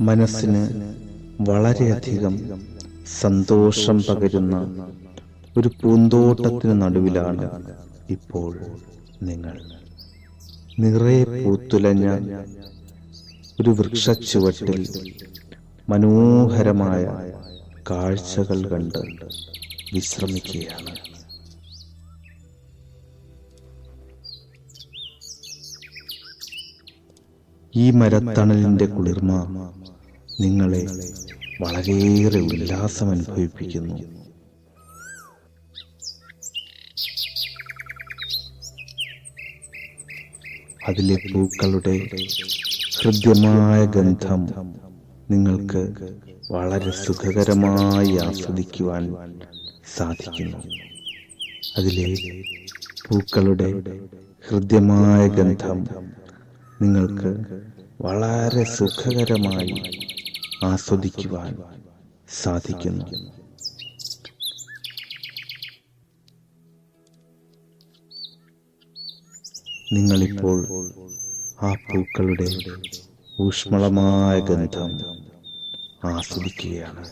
മനസ്സിന് വളരെയധികം സന്തോഷം പകരുന്ന ഒരു പൂന്തോട്ടത്തിന് നടുവിലാണ് ഇപ്പോൾ നിങ്ങൾ. നിറയെ പൂത്തുലഞ്ഞ ഒരു വൃക്ഷച്ചുവട്ടിൽ മനോഹരമായ കാഴ്ചകൾ കണ്ട് വിശ്രമിക്കുകയാണ്. ഈ മരത്തണലിന്റെ കുളിർമ നിങ്ങളെ വളരെയേറെ ഉല്ലാസം അനുഭവിപ്പിക്കുന്നു. അതിലെ പൂക്കളുടെ ഹൃദ്യമായ ഗന്ധം നിങ്ങൾക്ക് വളരെ സുഖകരമായി ആസ്വദിക്കുവാൻ സാധിക്കുന്നു. അതിലെ പൂക്കളുടെ ഹൃദ്യമായ ഗന്ധം നിങ്ങൾക്ക് വളരെ സുഖകരമായി ആസ്വദിക്കുവാൻ സാധിക്കുന്നു. നിങ്ങളിപ്പോൾ ആ പൂക്കളുടെ ഊഷ്മളമായ ഗന്ധം ആസ്വദിക്കുകയാണ്.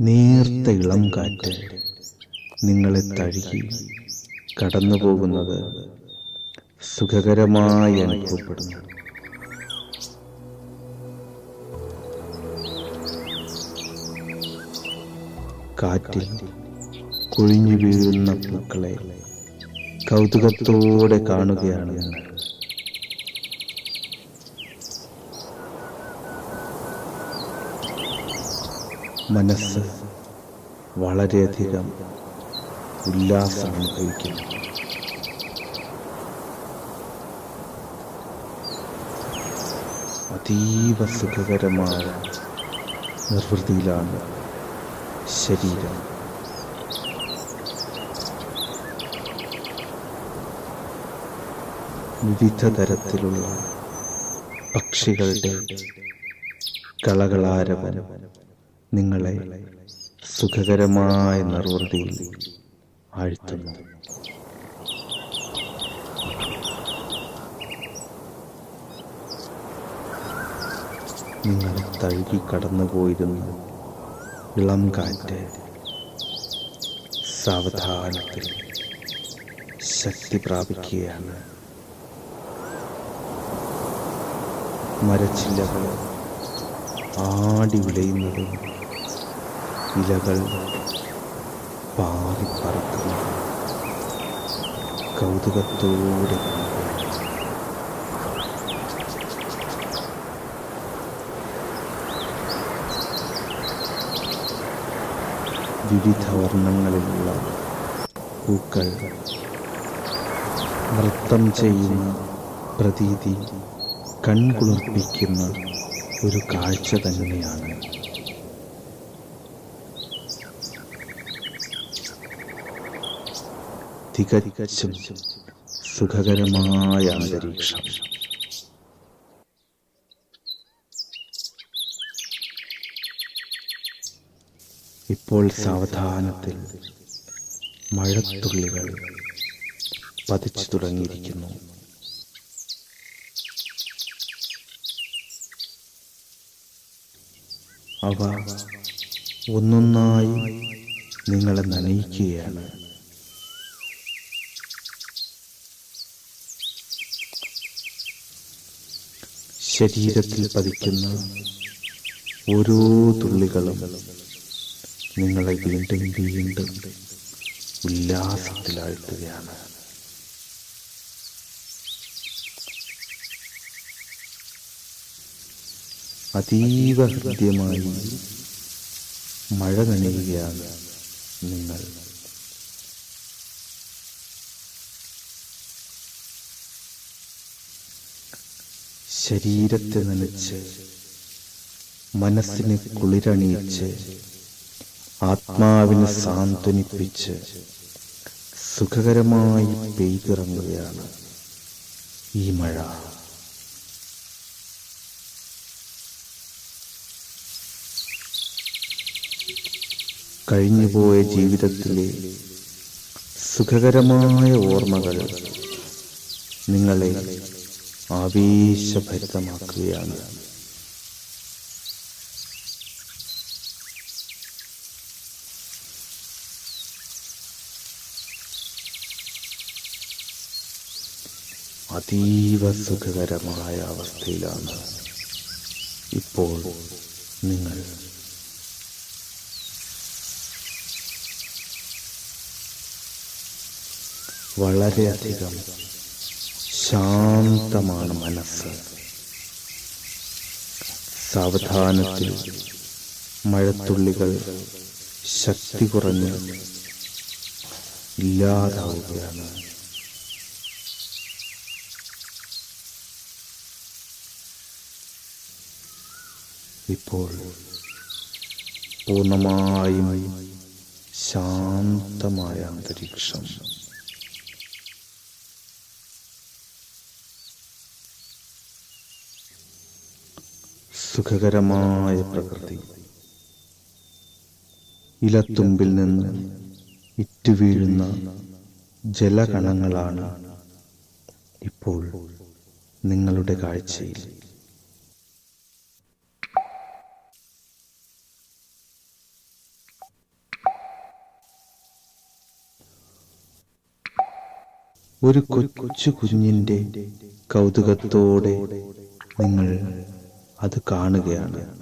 നേർത്ത ഇളം കാറ്റ് നിങ്ങളെ തഴുകി കടന്നു പോകുന്നത് സുഖകരമായി അനുഭവപ്പെടുന്നു. കാറ്റിൽ കൊഴിഞ്ഞു വീഴുന്ന പൂക്കളെ കൗതുകത്തോടെ കാണുകയാണ് ഞങ്ങൾ. മനസ്സ് വളരെയധികം ഉല്ലാസം അനുഭവിക്കുന്നു അതീവ സുഖകരമായ നിർവൃതിയിലാണ് ശരീരം. വിവിധ തരത്തിലുള്ള പക്ഷികളുടെ കളകളാരവം നിങ്ങളെ സുഖകരമായ നിർവൃതിയിൽ ആഴ്ത്തുന്നു നിങ്ങളെ തഴുകി കടന്നുപോയിരുന്ന ഇളം കാറ്റ് സാവധാനത്തിൽ ശക്തി പ്രാപിക്കുകയാണ് മരച്ചില്ലകൾ ആടി വിളയുന്നതും ഇലകൾ പാറിപ്പറക്കുന്നു. കൗതുകത്തോടെ വിവിധ വർണങ്ങളിലുള്ള പൂക്കൾ നൃത്തം ചെയ്യുന്ന പ്രതീതി കൺകുളിർപ്പിക്കുന്ന ഒരു കാഴ്ച തന്നെയാണ്. തികച്ചും സുഖകരമായ അന്തരീക്ഷം. ഇപ്പോൾ സാവധാനത്തിൽ മഴത്തുള്ളികൾ പതിച്ചു തുടങ്ങിയിരിക്കുന്നു. അവ ഒന്നൊന്നായി നിങ്ങളെ നനയിക്കുകയാണ്. ശരീരത്തിൽ പതിക്കുന്ന ഓരോ തുള്ളികളും നിങ്ങളെ വീണ്ടും വീണ്ടും ഉല്ലാസത്തിലാഴ്ത്തുകയാണ്. അതീവ ഹൃദ്യമായി മഴ നനയുകയാണ് നിങ്ങൾ. ശരീരത്തെ നനച്ച് മനസ്സിനെ കുളിരണിയിച്ച് ആത്മാവിനെ സാന്ത്വനിപ്പിച്ച് സുഖകരമായി പെയ്തിറങ്ങുകയാണ് ഈ മഴ. കഴിഞ്ഞുപോയ ജീവിതത്തിലെ സുഖകരമായ ഓർമ്മകൾ നിങ്ങളെ ആവേശഭരിതമാക്കുകയാണ്. അതീവ സുഖകരമായ അവസ്ഥയിലാണ് ഇപ്പോൾ നിങ്ങൾ. വളരെയധികം ശാന്തമാണ് മനസ്സ്. സാവധാനത്തിൽ മഴത്തുള്ളികൾ ശക്തി കുറഞ്ഞ് ഇല്ലാതാവുകയാണ്. ഇപ്പോൾ പൂർണമായും ശാന്തമായ അന്തരീക്ഷം. സുഖകരമായ പ്രകൃതി. ഇലത്തുമ്പിൽ നിന്ന് ഇറ്റുവീഴുന്ന ജലകണങ്ങളാണ് ഇപ്പോൾ നിങ്ങളുടെ കാഴ്ചയിൽ. ഒരു കൊച്ചു കുഞ്ഞിന്റെ കൗതുകത്തോടെ നിങ്ങൾ അത് കാണുകയാണ്.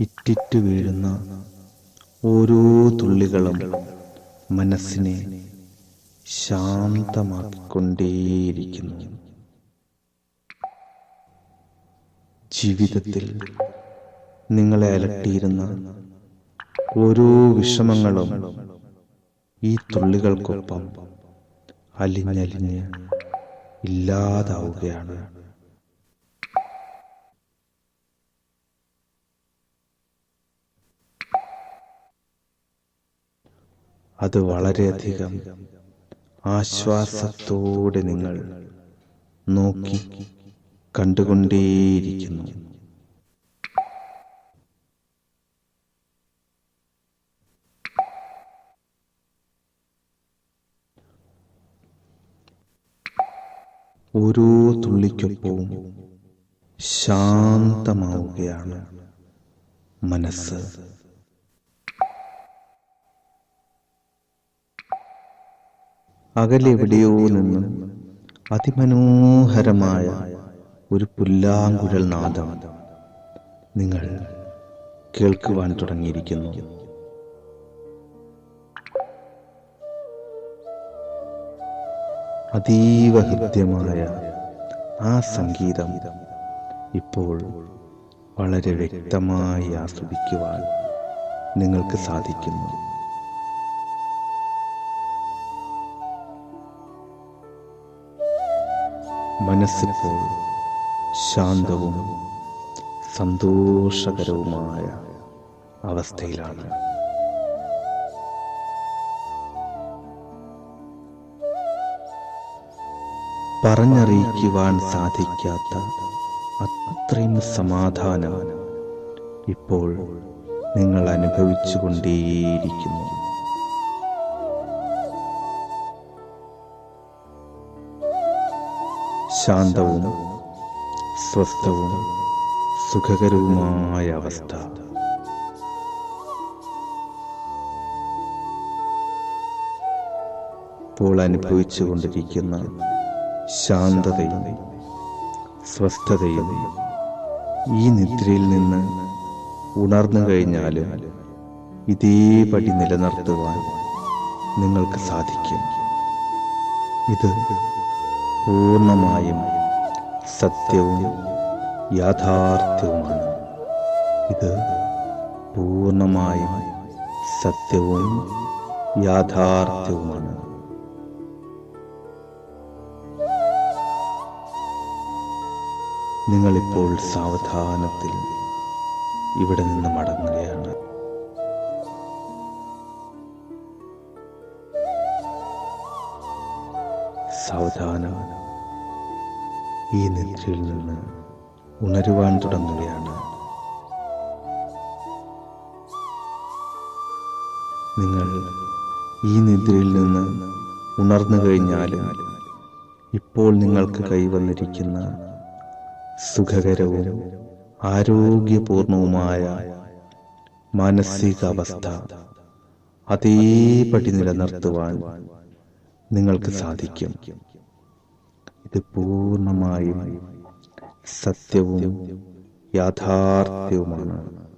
ഇറ്റിറ്റ് വീഴുന്ന ഓരോ തുള്ളികളും മനസ്സിനെ ശാന്തമാക്കിക്കൊണ്ടേയിരിക്കുന്നു. ജീവിതത്തിൽ നിങ്ങളെ അലട്ടിയിരുന്ന ഓരോ വിഷമങ്ങളും ഈ തുള്ളികൾക്കൊപ്പം അലിഞ്ഞലിഞ്ഞ് ഇല്ലാതാവുകയാണ്. അത് വളരെയധികം ആശ്വാസത്തോടെ നിങ്ങൾ നോക്കി കണ്ടുകൊണ്ടേയിരിക്കുന്നു. ഓരോ തുള്ളിക്കൊപ്പവും ശാന്തമാവുകയാണ് മനസ്സ്. അകലെവിടെയോ നിന്ന് അതിമനോഹരമായ ഒരു പുല്ലാങ്കുഴൽ നാദം നിങ്ങൾ കേൾക്കുവാൻ തുടങ്ങിയിരിക്കുന്നു. അതീവ ഹൃദ്യമായ ആ സംഗീതം ഇപ്പോൾ വളരെ വ്യക്തമായി ആസ്വദിക്കുവാൻ നിങ്ങൾക്ക് സാധിക്കുന്നു. മനസ്സിപ്പോൾ ശാന്തവും സന്തോഷകരവുമായ അവസ്ഥയിലാണ്. പറഞ്ഞറിയിക്കുവാൻ സാധിക്കാത്ത അത്രയും സമാധാനം ഇപ്പോൾ നിങ്ങൾ അനുഭവിച്ചുകൊണ്ടേയിരിക്കുന്നു. ശാന്തവും സ്വസ്ഥവും സുഖകരവുമായ അവസ്ഥ. ഇപ്പോൾ അനുഭവിച്ചുകൊണ്ടിരിക്കുന്ന ശാന്തതയും സ്വസ്ഥതയും ഈ നിദ്രയിൽ നിന്ന് ഉണർന്നു കഴിഞ്ഞാൽ ഇതേപടി നിലനിർത്തുവാൻ നിങ്ങൾക്ക് സാധിക്കും. ഇത് പൂർണമായും സത്യവും യാഥാർത്ഥ്യവുമാണ്. ഇത് പൂർണമായും സത്യവും യാഥാർത്ഥ്യവുമാണ്. നിങ്ങളിപ്പോൾ സാവധാനത്തിൽ ഇവിടെ നിന്ന് മടങ്ങുകയാണ്. സാവധാനം ഈ നിദ്രയിൽ നിന്ന് ഉണരുവാൻ തുടങ്ങുകയാണ്. നിങ്ങൾ ഈ നിദ്രയിൽ നിന്ന് ഉണർന്നു കഴിഞ്ഞാൽ ഇപ്പോൾ നിങ്ങൾക്ക് കൈവന്നിരിക്കുന്ന സുഖകരവും ആരോഗ്യപൂർണവുമായ മാനസികാവസ്ഥ അതേപടി നിലനിർത്തുവാൻ നിങ്ങൾക്ക് സാധിക്കും. ഇത് പൂർണമായും സത്യവും യാഥാർത്ഥ്യവുമാണ്.